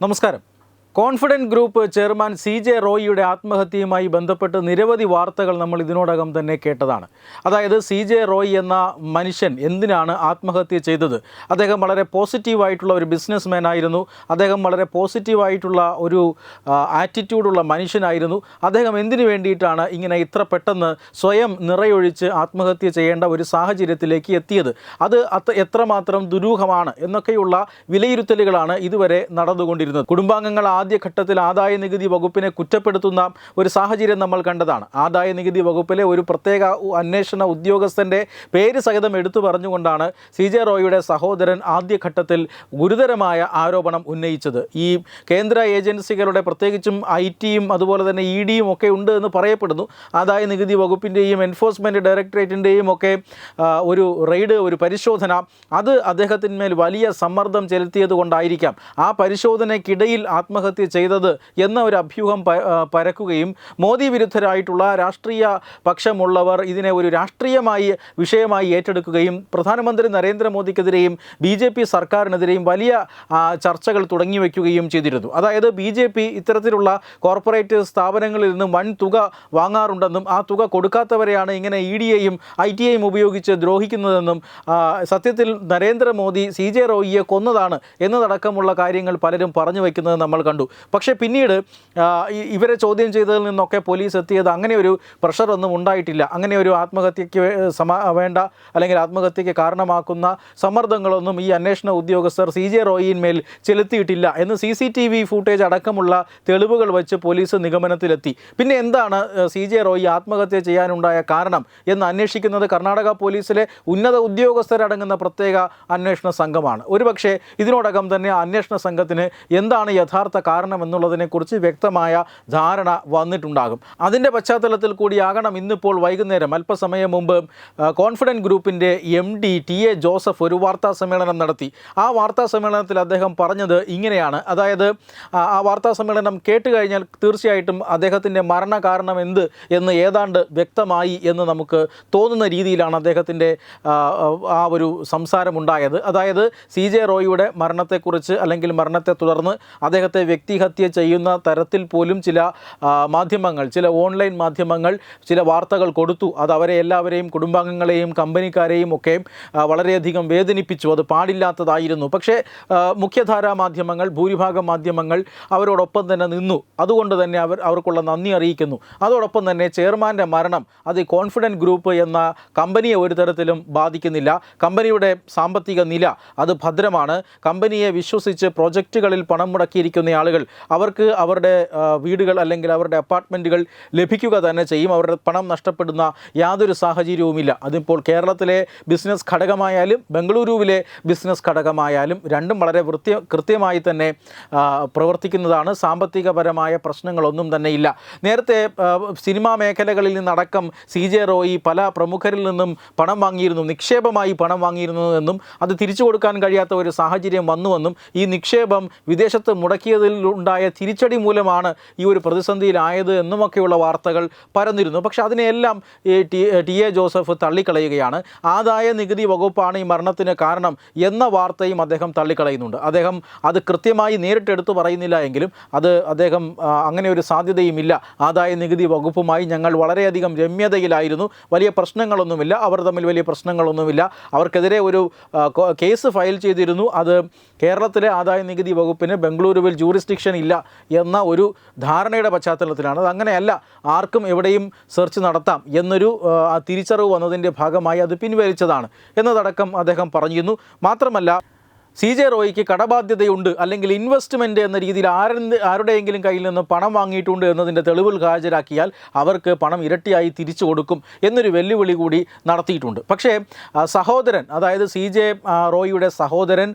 നമസ്കാരം confident group chairman C J റോയിയുടെ ആത്മഹത്യയുമായി ബന്ധപ്പെട്ട് നിരവധി വാർത്തകൾ നമ്മൾ ഇതിനോടകം തന്നെ കേട്ടതാണ്. അതായത് സി ജെ റോയ് എന്ന മനുഷ്യൻ എന്തിനാണ് ആത്മഹത്യ ചെയ്തത്? അദ്ദേഹം വളരെ പോസിറ്റീവായിട്ടുള്ള ഒരു ബിസിനസ്മാൻ ആയിരുന്നു. അദ്ദേഹം വളരെ പോസിറ്റീവായിട്ടുള്ള ഒരു ആറ്റിറ്റ്യൂഡുള്ള മനുഷ്യനായിരുന്നു. അദ്ദേഹം എന്തിനു വേണ്ടിയിട്ടാണ് ഇങ്ങനെ ഇത്ര പെട്ടെന്ന് സ്വയം നിറയൊഴിച്ച് ആത്മഹത്യ ചെയ്യേണ്ട ഒരു സാഹചര്യത്തിലേക്ക് എത്തിയത്? അത് അത്ര എത്രമാത്രം ദുരൂഹമാണ് എന്നൊക്കെയുള്ള വിലയിരുത്തലുകളാണ് ഇതുവരെ നടന്നുകൊണ്ടിരുന്നത്. കുടുംബാംഗങ്ങൾ ആദ്യഘട്ടത്തിൽ ആദായ നികുതി വകുപ്പിനെ കുറ്റപ്പെടുത്തുന്ന ഒരു സാഹചര്യം നമ്മൾ കണ്ടതാണ്. ആദായ നികുതി വകുപ്പിലെ ഒരു പ്രത്യേക അന്വേഷണ ഉദ്യോഗസ്ഥന്റെ പേര് സഹിതം എടുത്തു പറഞ്ഞുകൊണ്ടാണ് സി ജെ റോയിയുടെ സഹോദരൻ ആദ്യഘട്ടത്തിൽ ഗുരുതരമായ ആരോപണം ഉന്നയിച്ചത്. ഈ കേന്ദ്ര ഏജൻസികളുടെ പ്രത്യേകിച്ചും ഐ ടിയും അതുപോലെ തന്നെ ഇ ഡിയും ഒക്കെ ഉണ്ട് എന്ന് പറയപ്പെടുന്നു. ആദായ നികുതി വകുപ്പിന്റെയും എൻഫോഴ്സ്മെന്റ് ഡയറക്ടറേറ്റിന്റെയും ഒക്കെ ഒരു റെയ്ഡ് ഒരു പരിശോധന അത് അദ്ദേഹത്തിന്മേൽ വലിയ സമ്മർദ്ദം ചെലുത്തിയത് കൊണ്ടായിരിക്കാം ആ പരിശോധനയ്ക്കിടയിൽ ആത്മഹത്യ ചെയ്തത് എന്ന ഒരു അഭ്യൂഹം പരക്കുകയും മോദി വിരുദ്ധരായിട്ടുള്ള രാഷ്ട്രീയ പക്ഷമുള്ളവർ ഇതിനെ ഒരു രാഷ്ട്രീയമായി വിഷയമായി ഏറ്റെടുക്കുകയും പ്രധാനമന്ത്രി നരേന്ദ്രമോദിക്കെതിരെയും ബി ജെ പി സർക്കാരിനെതിരെയും വലിയ ചർച്ചകൾ തുടങ്ങി വയ്ക്കുകയും ചെയ്തിരുന്നു. അതായത് ബി ജെ പി ഇത്തരത്തിലുള്ള കോർപ്പറേറ്റ് സ്ഥാപനങ്ങളിൽ നിന്നും വൻ തുക വാങ്ങാറുണ്ടെന്നും ആ തുക കൊടുക്കാത്തവരെയാണ് ഇങ്ങനെ ഇ ഡി എയും ഐ ടി ഐയും ഉപയോഗിച്ച് ദ്രോഹിക്കുന്നതെന്നും സത്യത്തിൽ നരേന്ദ്രമോദി സി ജെ റോയിയെ കൊന്നതാണ് എന്നതടക്കമുള്ള കാര്യങ്ങൾ പലരും പറഞ്ഞു വയ്ക്കുന്നത് നമ്മൾ കണ്ടു. പക്ഷേ പിന്നീട് ഇവരെ ചോദ്യം ചെയ്തതിൽ നിന്നൊക്കെ പോലീസ് എത്തിയത് അങ്ങനെ ഒരു പ്രഷർ ഒന്നും ഉണ്ടായിട്ടില്ല. അങ്ങനെ ഒരു ആത്മഹത്യയ്ക്ക് സമാ വേണ്ട അല്ലെങ്കിൽ ആത്മഹത്യയ്ക്ക് കാരണമാക്കുന്ന സമ്മർദ്ദങ്ങളൊന്നും ഈ അന്വേഷണ ഉദ്യോഗസ്ഥർ സി ജെ റോയിന്മേൽ ചെലുത്തിയിട്ടില്ല എന്ന് C C T V footage അടക്കമുള്ള തെളിവുകൾ വെച്ച് പോലീസ് നിഗമനത്തിലെത്തി. പിന്നെ എന്താണ് സി ജെ റോയി ആത്മഹത്യ ചെയ്യാനുണ്ടായ കാരണം എന്ന് അന്വേഷിക്കുന്നത് കർണാടക പോലീസിലെ ഉന്നത ഉദ്യോഗസ്ഥരടങ്ങുന്ന പ്രത്യേക അന്വേഷണ സംഘമാണ്. ഒരുപക്ഷെ ഇതിനോടകം തന്നെ അന്വേഷണ സംഘത്തിന് എന്താണ് യഥാർത്ഥ കാരണം എന്നുള്ളതിനെക്കുറിച്ച് വ്യക്തമായ ധാരണ വന്നിട്ടുണ്ടാകും. അതിന്റെ പശ്ചാത്തലത്തിൽ കൂടിയാകണം ഇന്നിപ്പോൾ വൈകുന്നേരം. അല്പസമയം മുമ്പ് കോൺഫിഡന്റ് ഗ്രൂപ്പിന്റെ M D T A Joseph ഒരു വാർത്താ സമ്മേളനം നടത്തി. ആ വാർത്താ സമ്മേളനത്തിൽ അദ്ദേഹം പറഞ്ഞത് ഇങ്ങനെയാണ്. അതായത് ആ വാർത്താ സമ്മേളനം കേട്ട് കഴിഞ്ഞാൽ തീർച്ചയായിട്ടും അദ്ദേഹത്തിന്റെ മരണ കാരണം എന്ത് എന്ന് ഏതാണ്ട് വ്യക്തമായി എന്ന് നമുക്ക് തോന്നുന്ന രീതിയിലാണ് അദ്ദേഹത്തിന്റെ ആ ഒരു സംസാരമുണ്ടായത്. അതായത് സി ജെ റോയിയുടെ മരണത്തെക്കുറിച്ച് അല്ലെങ്കിൽ മരണത്തെ തുടർന്ന് അദ്ദേഹത്തെ വ്യക്തിഹത്യ ചെയ്യുന്ന തരത്തിൽ പോലും ചില മാധ്യമങ്ങൾ ചില ഓൺലൈൻ മാധ്യമങ്ങൾ ചില വാർത്തകൾ കൊടുത്തു. അത് അവരെ എല്ലാവരെയും കുടുംബാംഗങ്ങളെയും കമ്പനിക്കാരെയും ഒക്കെ വളരെയധികം വേദനിപ്പിച്ചു. അത് പാടില്ലാത്തതായിരുന്നു. പക്ഷേ മുഖ്യധാരാ മാധ്യമങ്ങൾ ഭൂരിഭാഗം മാധ്യമങ്ങൾ അവരോടൊപ്പം തന്നെ നിന്നു. അതുകൊണ്ട് തന്നെ അവർ അവർക്കുള്ള നന്ദി അറിയിക്കുന്നു. അതോടൊപ്പം തന്നെ ചെയർമാന്റെ മരണം അത് കോൺഫിഡന്റ് ഗ്രൂപ്പ് എന്ന കമ്പനിയെ ഒരു തരത്തിലും ബാധിക്കുന്നില്ല. കമ്പനിയുടെ സാമ്പത്തിക നില അത് ഭദ്രമാണ്. കമ്പനിയെ വിശ്വസിച്ച് പ്രൊജക്റ്റുകളിൽ പണം മുടക്കിയിരിക്കുന്ന ആളുകൾ അവർക്ക് അവരുടെ വീടുകൾ അല്ലെങ്കിൽ അവരുടെ അപ്പാർട്ട്മെന്റുകൾ ലഭിക്കുക തന്നെ ചെയ്യും. അവരുടെ പണം നഷ്ടപ്പെടുന്ന യാതൊരു സാഹചര്യവുമില്ല. അതിപ്പോൾ കേരളത്തിലെ ബിസിനസ് ഘടകമായാലും ബംഗളൂരുവിലെ ബിസിനസ് ഘടകമായാലും രണ്ടും വളരെ വൃത്തി കൃത്യമായി തന്നെ പ്രവർത്തിക്കുന്നതാണ്. സാമ്പത്തികപരമായ പ്രശ്നങ്ങളൊന്നും തന്നെ ഇല്ല. നേരത്തെ സിനിമാ മേഖലകളിൽ നിന്നടക്കം സി ജെ റോയി പല പ്രമുഖരിൽ നിന്നും പണം വാങ്ങിയിരുന്നു. നിക്ഷേപമായി പണം വാങ്ങിയിരുന്നു എന്നും അത് തിരിച്ചു കൊടുക്കാൻ കഴിയാത്ത ഒരു സാഹചര്യം വന്നുവെന്നും ഈ നിക്ഷേപം വിദേശത്ത് മുടക്കിയതിൽ ഉണ്ടായ തിരിച്ചടി മൂലമാണ് ഈ ഒരു പ്രതിസന്ധിയിലായത് എന്നുമൊക്കെയുള്ള വാർത്തകൾ പരന്നിരുന്നു. പക്ഷെ അതിനെയെല്ലാം ടി ടി എ ജോസഫ് തള്ളിക്കളയുകയാണ്. ആദായ നികുതി വകുപ്പാണ് ഈ മരണത്തിന് കാരണം എന്ന വാർത്തയും അദ്ദേഹം തള്ളിക്കളയുന്നുണ്ട്. അദ്ദേഹം അത് കൃത്യമായി നേരിട്ട് എടുത്തു പറയുന്നില്ല എങ്കിലും അത് അദ്ദേഹം അങ്ങനെ ഒരു സാധ്യതയുമില്ല. ആദായ നികുതി വകുപ്പുമായി ഞങ്ങൾ വളരെയധികം രമ്യതയിലായിരുന്നു. വലിയ പ്രശ്നങ്ങളൊന്നുമില്ല. അവർ തമ്മിൽ വലിയ പ്രശ്നങ്ങളൊന്നുമില്ല. അവർക്കെതിരെ ഒരു കേസ് ഫയൽ ചെയ്തിരുന്നു. അത് കേരളത്തിലെ ആദായ നികുതി വകുപ്പിന് ബംഗളൂരുവിൽ ജൂറിസ്ഡിക്ഷൻ ഇല്ല എന്ന ഒരു ധാരണയുടെ പശ്ചാത്തലത്തിലാണ്. അത് അങ്ങനെയല്ല ആർക്കും എവിടെയും സെർച്ച് നടത്താം എന്നൊരു തിരിച്ചറിവ് വന്നതിന്റെ ഭാഗമായി അത് പിൻവലിച്ചതാണ് എന്നതടക്കം അദ്ദേഹം പറഞ്ഞിരുന്നു. മാത്രമല്ല സി ജെ റോയിക്ക് കടബാധ്യതയുണ്ട് അല്ലെങ്കിൽ ഇൻവെസ്റ്റ്മെന്റ് എന്ന രീതിയിൽ ആരെന്ത് ആരുടെയെങ്കിലും കയ്യിൽ നിന്ന് പണം വാങ്ങിയിട്ടുണ്ട് എന്നതിന്റെ തെളിവുകൾ ഹാജരാക്കിയാൽ അവർക്ക് പണം ഇരട്ടിയായി തിരിച്ചു കൊടുക്കും എന്നൊരു വെല്ലുവിളി കൂടി നടത്തിയിട്ടുണ്ട്. പക്ഷേ സഹോദരൻ അതായത് സി ജെ റോയിയുടെ സഹോദരൻ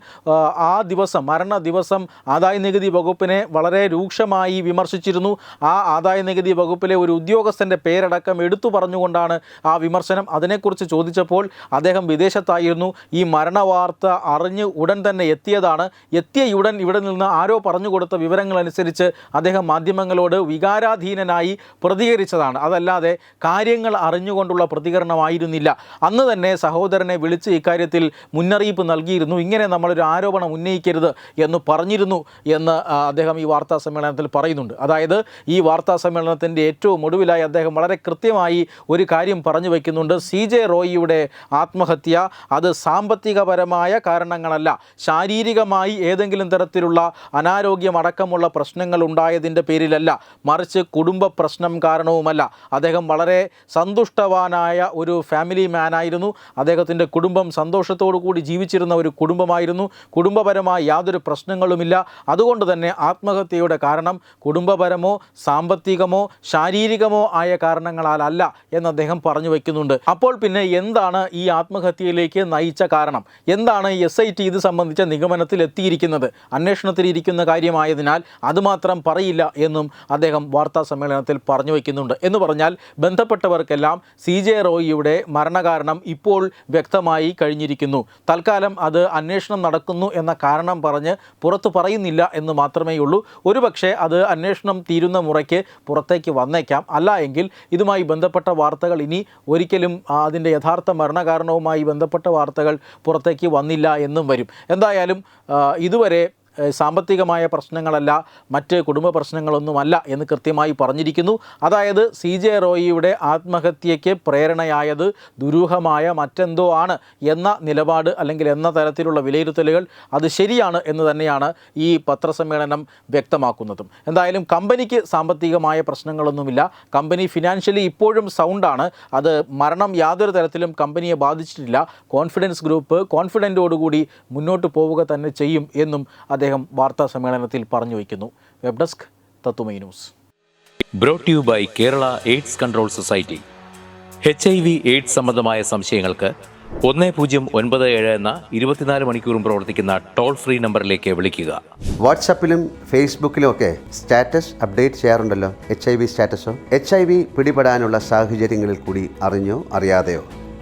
ആ, ദിവസം മരണ ദിവസം ആദായ നികുതി വകുപ്പിനെ വളരെ രൂക്ഷമായി വിമർശിച്ചിരുന്നു. ആ ആദായ നികുതി വകുപ്പിലെ ഒരു ഉദ്യോഗസ്ഥന്റെ പേരടക്കം എടുത്തു പറഞ്ഞുകൊണ്ടാണ് ആ വിമർശനം. അതിനെക്കുറിച്ച് ചോദിച്ചപ്പോൾ അദ്ദേഹം വിദേശത്തായിരുന്നു. ഈ മരണവാർത്ത അറിഞ്ഞ് ഉടൻ തന്നെ തന്നെ എത്തിയതാണ്. എത്തിയ ഉടൻ ഇവിടെ നിന്ന് ആരോ പറഞ്ഞു കൊടുത്ത വിവരങ്ങളനുസരിച്ച് അദ്ദേഹം മാധ്യമങ്ങളോട് വികാരാധീനനായി പ്രതികരിച്ചതാണ്. അതല്ലാതെ കാര്യങ്ങൾ അറിഞ്ഞുകൊണ്ടുള്ള പ്രതികരണമായിരുന്നില്ല. അന്ന് തന്നെ സഹോദരനെ വിളിച്ച് ഇക്കാര്യത്തിൽ മുന്നറിയിപ്പ് നൽകിയിരുന്നു. ഇങ്ങനെ നമ്മളൊരു ആരോപണം ഉന്നയിക്കരുത് എന്ന് പറഞ്ഞിരുന്നു എന്ന് അദ്ദേഹം ഈ വാർത്താ സമ്മേളനത്തിൽ പറയുന്നുണ്ട്. അതായത് ഈ വാർത്താ സമ്മേളനത്തിന്റെ ഏറ്റവും ഒടുവിലായി അദ്ദേഹം വളരെ കൃത്യമായി ഒരു കാര്യം പറഞ്ഞു വയ്ക്കുന്നുണ്ട് സി ജെ റോയിയുടെ ആത്മഹത്യ അത് സാമ്പത്തികപരമായ കാരണങ്ങളല്ല. ശാരീരികമായി ഏതെങ്കിലും തരത്തിലുള്ള അനാരോഗ്യമടക്കമുള്ള പ്രശ്നങ്ങൾ ഉണ്ടായതിന്റെ പേരിലല്ല മറിച്ച് കുടുംബ പ്രശ്നം കാരണവുമല്ല. അദ്ദേഹം വളരെ സന്തുഷ്ടവാനായ ഒരു ഫാമിലി മാനായിരുന്നു. അദ്ദേഹത്തിന്റെ കുടുംബം സന്തോഷത്തോടു കൂടി ജീവിച്ചിരുന്ന ഒരു കുടുംബമായിരുന്നു. കുടുംബപരമായി യാതൊരു പ്രശ്നങ്ങളുമില്ല. അതുകൊണ്ട് തന്നെ ആത്മഹത്യയുടെ കാരണം കുടുംബപരമോ സാമ്പത്തികമോ ശാരീരികമോ ആയ കാരണങ്ങളാലല്ല എന്ന് അദ്ദേഹം പറഞ്ഞു വയ്ക്കുന്നുണ്ട് അപ്പോൾ പിന്നെ എന്താണ് ഈ ആത്മഹത്യയിലേക്ക് നയിച്ച കാരണം? എന്താണ് എസ് ഐ ടി ഇത് സംബന്ധിച്ച നിഗമനത്തിൽ എത്തിയിരിക്കുന്നത് അന്വേഷണത്തിൽ ഇരിക്കുന്ന കാര്യമായതിനാൽ അതുമാത്രം പറയില്ല എന്നും അദ്ദേഹം വാർത്താ സമ്മേളനത്തിൽ പറഞ്ഞു വയ്ക്കുന്നുണ്ട്. എന്ന് പറഞ്ഞാൽ ബന്ധപ്പെട്ടവർക്കെല്ലാം സി ജെ റോയിയുടെ മരണകാരണം ഇപ്പോൾ വ്യക്തമായി കഴിഞ്ഞിരിക്കുന്നു. തൽക്കാലം അത് അന്വേഷണം നടക്കുന്നു എന്ന കാരണം പറഞ്ഞ് പുറത്തു പറയുന്നില്ല എന്ന് മാത്രമേ ഉള്ളൂ. ഒരുപക്ഷെ അത് അന്വേഷണം തീരുന്ന മുറയ്ക്ക് പുറത്തേക്ക് വന്നേക്കാം. അല്ല എങ്കിൽ ഇതുമായി ബന്ധപ്പെട്ട വാർത്തകൾ ഇനി ഒരിക്കലും അതിന്റെ യഥാർത്ഥ മരണകാരണവുമായി ബന്ധപ്പെട്ട വാർത്തകൾ പുറത്തേക്ക് വന്നില്ല എന്നും വരും. എന്തായാലും ഇതുവരെ സാമ്പത്തികമായ പ്രശ്നങ്ങളല്ല മറ്റ് കുടുംബ പ്രശ്നങ്ങളൊന്നുമല്ല എന്ന് കൃത്യമായി പറഞ്ഞിരിക്കുന്നു. അതായത് സി ജെ റോയിയുടെ ആത്മഹത്യയ്ക്ക് പ്രേരണയായത് ദുരൂഹമായ മറ്റെന്തോ ആണ് എന്ന നിലപാട് അല്ലെങ്കിൽ എന്ന തരത്തിലുള്ള വിലയിരുത്തലുകൾ അത് ശരിയാണ് എന്ന് തന്നെയാണ് ഈ പത്രസമ്മേളനം വ്യക്തമാക്കുന്നതും. എന്തായാലും കമ്പനിക്ക് സാമ്പത്തികമായ പ്രശ്നങ്ങളൊന്നുമില്ല. കമ്പനി ഫിനാൻഷ്യലി ഇപ്പോഴും സൗണ്ടാണ്. അത് മരണം യാതൊരു തരത്തിലും കമ്പനിയെ ബാധിച്ചിട്ടില്ല. കോൺഫിഡൻസ് ഗ്രൂപ്പ് കോൺഫിഡന്റോടുകൂടി മുന്നോട്ട് പോവുക തന്നെ ചെയ്യും എന്നും അദ്ദേഹം വാർത്താ സമ്മേളനത്തിൽ പറഞ്ഞു വയ്ക്കുന്നു. വെബ് ഡെസ്ക് തത്തുമൈ news. Brought you by Kerala AIDS control society H I V AIDS സംബന്ധമായ സംശയങ്ങൾക്ക് ഒന്ന് പൂജ്യം ഒൻപത് ഏഴ് എന്ന ഇരുപത്തിനാല് മണിക്കൂറും പ്രവർത്തിക്കുന്ന ടോൾ ഫ്രീ നമ്പറിലേക്ക് വിളിക്കുക. വാട്സാപ്പിലും ഫേസ്ബുക്കിലും ഒക്കെ സ്റ്റാറ്റസ് അപ്ഡേറ്റ് ചെയ്യാറുണ്ടല്ലോ? എച്ച് ഐ വി സ്റ്റാറ്റസോ? എച്ച് ഐ വി പിടിപെടാനുള്ള സാഹചര്യങ്ങളിൽ കൂടി അറിഞ്ഞോ അറിയാതെയോ?